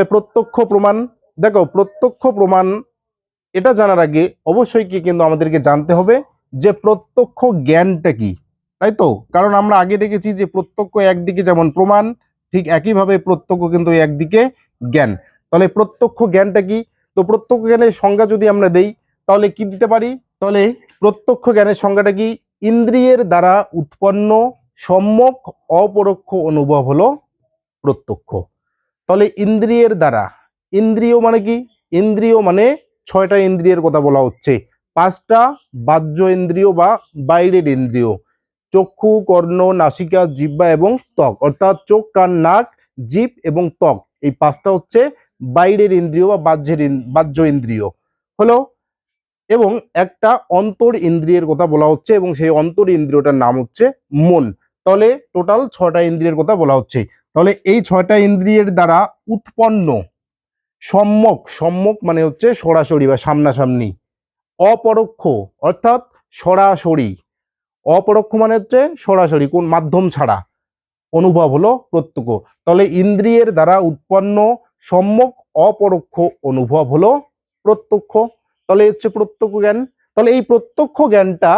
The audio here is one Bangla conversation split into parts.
তাহলে প্রত্যক্ষ প্রমাণ, দেখো প্রত্যক্ষ প্রমাণ, এটা জানার আগে অবশ্যই কি কিন্তু আমাদেরকে জানতে হবে যে প্রত্যক্ষ জ্ঞানটা কি, তাই তো? কারণ আমরা আগে দেখেছি যে প্রত্যক্ষ একদিকে যেমন প্রমাণ, ঠিক একইভাবে প্রত্যক্ষ কিন্তু একদিকে জ্ঞান। তাহলে প্রত্যক্ষ জ্ঞানটা কি? তো প্রত্যক্ষ জ্ঞানের সংজ্ঞা যদি আমরা দেই, তাহলে কি দিতে পারি? তাহলে প্রত্যক্ষ জ্ঞানের সংজ্ঞাটা কি? ইন্দ্রিয়ের দ্বারা উৎপন্ন, সম্যক, অপরোক্ষ অনুভব হলো প্রত্যক্ষ। তাহলে ইন্দ্রিয়ের দ্বারা, ইন্দ্রিয় মানে কি? ইন্দ্রিয় মানে ছয়টা ইন্দ্রিয়ের কথা বলা হচ্ছে। পাঁচটা বাহ্য ইন্দ্রিয় বা বাইরের ইন্দ্রিয়। চক্ষু, কর্ণ, নাসিকা, জিহ্বা এবং ত্বক। অর্থাৎ চোখ, কান, নাক, জিভ এবং ত্বক। এই পাঁচটা হচ্ছে বাইরের ইন্দ্রিয় বা বাহ্যের বাহ্য ইন্দ্রিয়। হলো? এবং একটা অন্তর ইন্দ্রিয়ের কথা বলা হচ্ছে এবং সেই অন্তর ইন্দ্রিয়টার নাম হচ্ছে মন। তাহলে টোটাল ছটা ইন্দ্রিয়ের কথা বলা হচ্ছে। তাহলে এই ছয়টা ইন্দ্রিয়ের দ্বারা উৎপন্ন, সম্যক সম্যক মানে হচ্ছে সরাসরি বা সামনাসামনি, অপরোক্ষ অর্থাৎ সরাসরি, অপরোক্ষ মানে হচ্ছে সরাসরি, কোন মাধ্যম ছাড়া, অনুভব হলো প্রত্যক্ষ। তাহলে ইন্দ্রিয়ের দ্বারা উৎপন্ন, সম্যক, অপরোক্ষ অনুভব হলো প্রত্যক্ষ। তাহলে হচ্ছে প্রত্যক্ষ জ্ঞান। তাহলে এই প্রত্যক্ষ জ্ঞানটা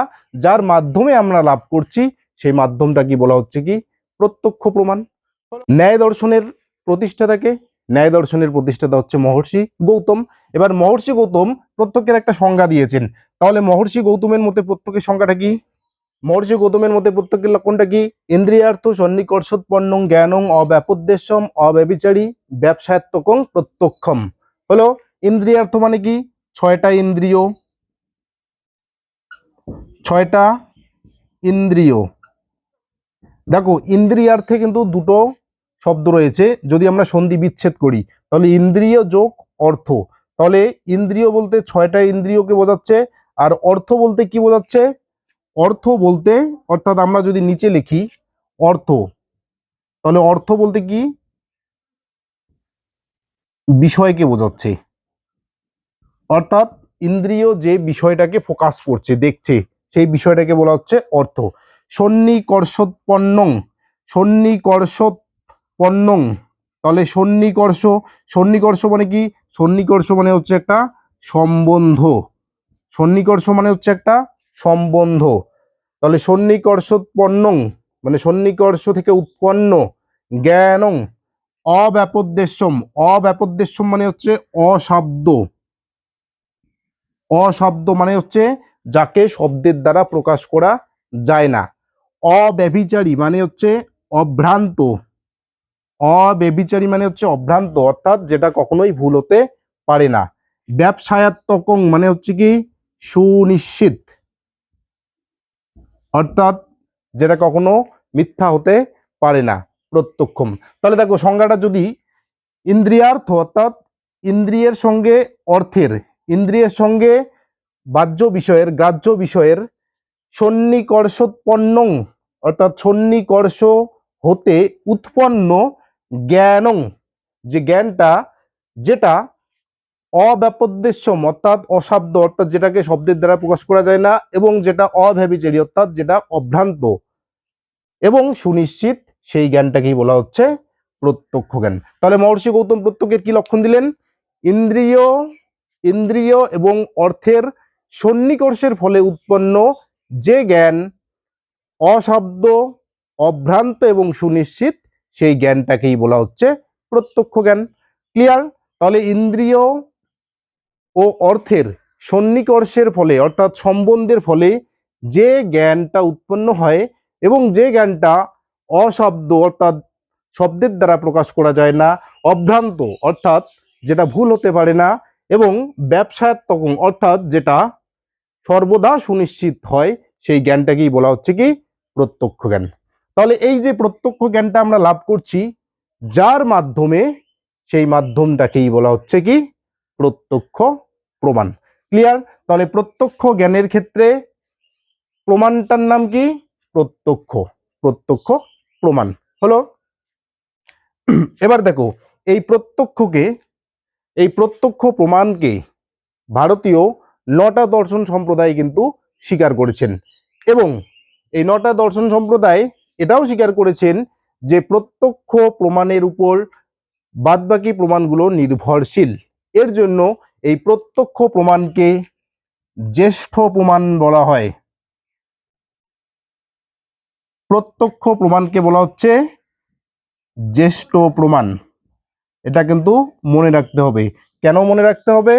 যার মাধ্যমে আমরা লাভ করছি, সেই মাধ্যমটা কি বলা হচ্ছে কি? প্রত্যক্ষ প্রমাণ। ন্যায় দর্শনের প্রতিষ্ঠাতাকে, ন্যায় দর্শনের প্রতিষ্ঠাতা হচ্ছে মহর্ষি গৌতম। এবার মহর্ষি গৌতম প্রত্যক্ষের একটা সংজ্ঞা দিয়েছেন। তাহলে মহর্ষি গৌতমের মতে প্রত্যক্ষের সংজ্ঞাটা কি? মহর্ষি গৌতমের মতে প্রত্যক্ষের লক্ষণটা কি? ইন্দ্রিয়ার্থ সন্নিকর্ষোৎপন্নং জ্ঞানং অব্যাপদ্দেশ্যম অব্যবিচারী ব্যবসায়ত্মকং প্রত্যক্ষম। হলো, ইন্দ্রিয়ার্থ মানে কি? ছয়টা ইন্দ্রিয়। ছয়টা ইন্দ্রিয়। দেখো, ইন্দ্রিয়ার্থে কিন্তু দুটো শব্দ রয়েছে, যদি আমরা সন্ধি বিচ্ছেদ করি, তাহলে ইন্দ্রিয় যোগ অর্থ। তাহলে ইন্দ্রিয় বলতে ছয়টা ইন্দ্রিয়কে বোঝাচ্ছে, আর অর্থ বলতে কি বোঝাচ্ছে? অর্থ বলতে, অর্থাৎ আমরা যদি নিচে লিখি, অর্থ। তাহলে অর্থ বলতে কি? বিষয়কে বোঝাচ্ছে। অর্থাৎ ইন্দ্রিয় যে বিষয়টাকে ফোকাস করছে, দেখছে, সেই বিষয়টাকে বলা হচ্ছে অর্থ। সন্নিকর্ষোৎপন্নং। সন্নিকর্ষোৎপন্নং তাহলে সন্নিকর্ষ সন্নিকর্ষ মানে কি? সন্নিকর্ষ মানে হচ্ছে একটা সম্বন্ধ। সন্নিকর্ষ মানে হচ্ছে একটা সম্বন্ধ। তাহলে সন্নিকর্ষোৎপন্নং মানে সন্নিকর্ষ থেকে উৎপন্ন, জ্ঞানং, অব্যাপদ্দেশ্যম। অব্যাপদ্দেশ্যম মানে হচ্ছে অশব্দ। অশব্দ মানে হচ্ছে যাকে শব্দের দ্বারা প্রকাশ করা যায় না। অব্যভিচারী মানে হচ্ছে অভ্রান্ত। অব্যভিচারী মানে হচ্ছে অভ্রান্ত, অর্থাৎ যেটা কখনোই ভুল হতে পারে না। ব্যবসায়াত্মকং মানে হচ্ছে কি? সুনিশ্চিত। অর্থাৎ যেটা কখনো মিথ্যা হতে পারে না, প্রত্যক্ষম। তাহলে দেখো, সংজ্ঞাটা যদি ইন্দ্রিয়ার্থ, অর্থাৎ ইন্দ্রিয়ের সঙ্গে অর্থের, ইন্দ্রিয়ের সঙ্গে বাহ্য বিষয়ের, গ্রাহ্য বিষয়ের সন্নিকর্ষোৎপন্নং, অর্থাৎ সন্নিকর্ষ হতে উৎপন্ন জ্ঞানং। যে জ্ঞানটা, যেটা অব্যাপদ্দেশ্যম অর্থাৎ অশাব্দ, অর্থাৎ যেটাকে শব্দের দ্বারা প্রকাশ করা যায় না, এবং যেটা অভ্যাবিচারী অর্থাৎ যেটা অভ্রান্ত। এবং সুনিশ্চিত সেই জ্ঞানটাকেই বলা হচ্ছে প্রত্যক্ষ জ্ঞান। তাহলে মহর্ষি গৌতম প্রত্যক্ষের কি লক্ষণ দিলেন? ইন্দ্রিয় ইন্দ্রিয় এবং অর্থের সন্নিকর্ষের ফলে উৎপন্ন যে জ্ঞান, অশব্দ, অভ্রান্ত এবং সুনিশ্চিত সেই জ্ঞানটাকেই বলা হচ্ছে প্রত্যক্ষ জ্ঞান। ক্লিয়ার তাহলে ইন্দ্রিয় ও অর্থের সন্নিকর্ষের ফলে, অর্থাৎ সম্বন্ধের ফলে যে জ্ঞানটা উৎপন্ন হয় এবং যে জ্ঞানটা অশব্দ, অর্থাৎ শব্দের দ্বারা প্রকাশ করা যায় না, অভ্রান্ত, অর্থাৎ যেটা ভুল হতে পারে না এবং ব্যবসায়ত্মক, অর্থাৎ যেটা সর্বদা সুনিশ্চিত হয়, সেই জ্ঞানটাকেই বলা হচ্ছে কি? প্রত্যক্ষ জ্ঞান। তাহলে এই যে প্রত্যক্ষ জ্ঞানটা আমরা লাভ করছি, যার মাধ্যমে সেই মাধ্যমটাকেই বলা হচ্ছে কি? প্রত্যক্ষ প্রমাণ। ক্লিয়ার তাহলে প্রত্যক্ষ জ্ঞানের ক্ষেত্রে প্রমাণটার নাম কি? প্রত্যক্ষ। প্রত্যক্ষ প্রমাণ। হলো? এবার দেখো, এই প্রত্যক্ষকে, এই প্রত্যক্ষ প্রমাণকে ভারতীয় নটা দর্শন সম্প্রদায় কিন্তু স্বীকার করেছেন। এবং এই নটা দর্শন সম্প্রদায় এটাও স্বীকার করেছেন যে প্রত্যক্ষ প্রমাণের উপর বাদবাকি প্রমাণগুলো নির্ভরশীল। এর জন্য এই প্রত্যক্ষ প্রমাণকে জ্যেষ্ঠ প্রমাণ বলা হয়। প্রত্যক্ষ প্রমাণকে বলা হচ্ছে জ্যেষ্ঠ প্রমাণ। এটা কিন্তু মনে রাখতে হবে। কেন মনে রাখতে হবে?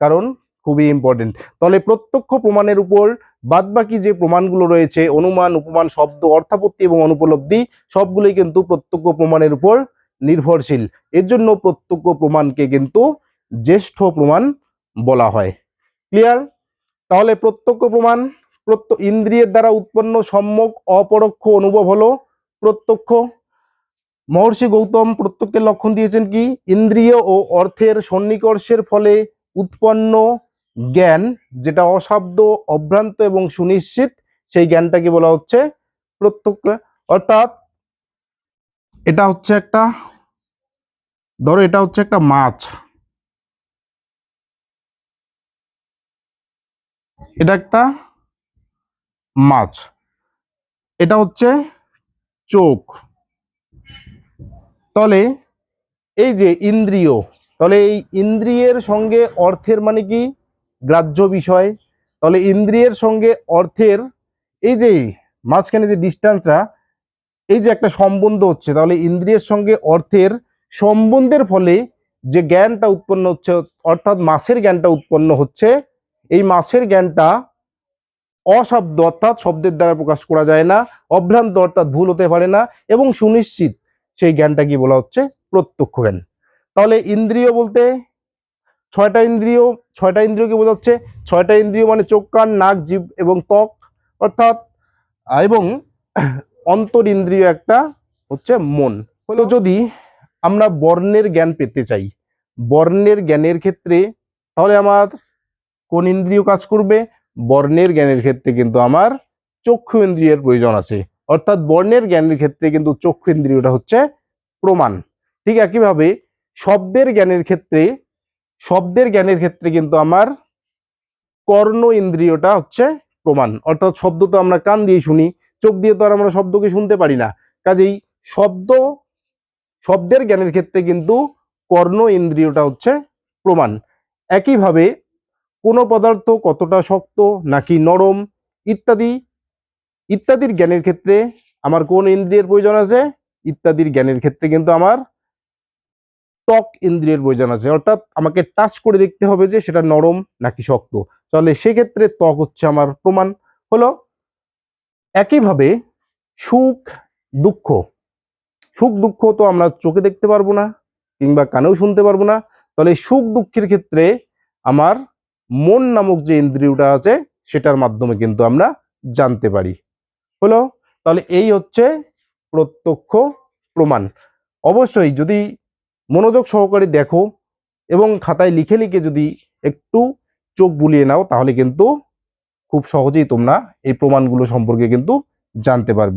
কারণ খুবই ইম্পর্টেন্ট তাহলে প্রত্যক্ষ প্রমাণের উপর বাদবাকি যে প্রমাণগুলো রয়েছে, অনুমান, উপমান, শব্দ, অর্থাপত্তি এবং অনুপলব্ধি, সবগুলোই কিন্তু প্রত্যক্ষ প্রমাণের উপর নির্ভরশীল। এর জন্য প্রত্যক্ষ প্রমাণকে কিন্তু জ্যেষ্ঠ প্রমাণ বলা হয়। ক্লিয়ার তাহলে প্রত্যক্ষ প্রমাণ, প্রত্য, ইন্দ্রিয়ের দ্বারা উৎপন্ন, সম্যক, অপরোক্ষ অনুভব হলো প্রত্যক্ষ। মহর্ষি গৌতম প্রত্যক্ষের লক্ষণ দিয়েছেন কি? ইন্দ্রিয় ও অর্থের সন্নিকর্ষের ফলে উৎপন্ন জ্ঞান, যেটা অশাব্দ অভ্রান্ত এবং সুনিশ্চিত, সেই জ্ঞানটাকে বলা হচ্ছে প্রত্যক্ষ। অর্থাৎ এটা হচ্ছে একটা, ধরো এটা হচ্ছে একটা মাছ। এটা একটা মাছ। এটা হচ্ছে চোখ। তাহলে এই যে ইন্দ্রিয়, তাহলে এই ইন্দ্রিয়ের সঙ্গে অর্থের মানে কি? গ্রাহ্য বিষয়, তাহলে ইন্দ্রিয়ের সঙ্গে অর্থের এই যে মাঝখানে যে ডিস্টেন্সটা এই যে একটা সম্বন্ধ হচ্ছে, তাহলে ইন্দ্রিয়ের সঙ্গে অর্থের সম্বন্ধের ফলে যে জ্ঞানটা উৎপন্ন হচ্ছে, অর্থাৎ মাসের জ্ঞানটা উৎপন্ন হচ্ছে, এই মাসের জ্ঞানটা অশব্দ অর্থাৎ শব্দের দ্বারা প্রকাশ করা যায় না, অভ্রান্ত অর্থাৎ ভুল হতে পারে না, এবং সুনিশ্চিত সেই জ্ঞানটা কি বলা হচ্ছে, প্রত্যক্ষ জ্ঞান। তাহলে ইন্দ্রিয় বলতে ছয়টা ইন্দ্রিয়, ছয়টা ইন্দ্রিয়কে বোঝাচ্ছে। ছয়টা ইন্দ্রিয় মানে চোখ, কান, নাক জীব এবং ত্বক। অর্থাৎ এবং অন্তর ইন্দ্রিয় একটা হচ্ছে মন। হলো যদি আমরা বর্ণের জ্ঞান পেতে চাই, বর্ণের জ্ঞানের ক্ষেত্রে তাহলে আমার কোন ইন্দ্রিয় কাজ করবে? বর্ণের জ্ঞানের ক্ষেত্রে কিন্তু আমার চক্ষু ইন্দ্রিয়ের প্রয়োজন আছে। অর্থাৎ বর্ণের জ্ঞানের ক্ষেত্রে কিন্তু চক্ষু ইন্দ্রিয়টা হচ্ছে প্রমাণ। ঠিক একইভাবে শব্দের জ্ঞানের ক্ষেত্রে শব্দের জ্ঞানের ক্ষেত্রে কিন্তু আমার কর্ণ ইন্দ্রিয়টা হচ্ছে প্রমাণ। অর্থাৎ শব্দ তো আমরা কান দিয়ে শুনি, চোখ দিয়ে তো আর আমরা শব্দকে শুনতে পারি না। কাজেই শব্দ, শব্দের জ্ঞানের ক্ষেত্রে কিন্তু কর্ণ ইন্দ্রিয়টা হচ্ছে প্রমাণ। একইভাবে কোনো পদার্থ কতটা শক্ত নাকি নরম ইত্যাদি, ইত্যাদির জ্ঞানের ক্ষেত্রে আমার কোন ইন্দ্রিয়ের প্রয়োজন আছে? ইত্যাদির জ্ঞানের ক্ষেত্রে কিন্তু আমার ত্বক ইন্দ্রিয়ের প্রয়োজন আছে। অর্থাৎ আমাকে টাচ করে দেখতে হবে যে সেটা নরম নাকি শক্ত। তাহলে সেক্ষেত্রে ত্বক হচ্ছে আমার প্রমাণ হলো একইভাবে সুখ, দুঃখ। সুখ, দুঃখ তো আমরা চোখে দেখতে পারব না কিংবা কানেও শুনতে পারব না। তাহলে সুখ, দুঃখের ক্ষেত্রে আমার মন নামক যে ইন্দ্রিয়টা আছে সেটার মাধ্যমে কিন্তু আমরা জানতে পারি। হলো? তাহলে এই হচ্ছে প্রত্যক্ষ প্রমাণ। অবশ্যই যদি মনোযোগ সহকারে দেখো এবং খাতায় লিখে লিখে যদি একটু চোখ বুলিয়ে নাও, তাহলে কিন্তু খুব সহজেই তোমরা এই প্রমাণগুলো সম্পর্কে কিন্তু জানতে পারবে।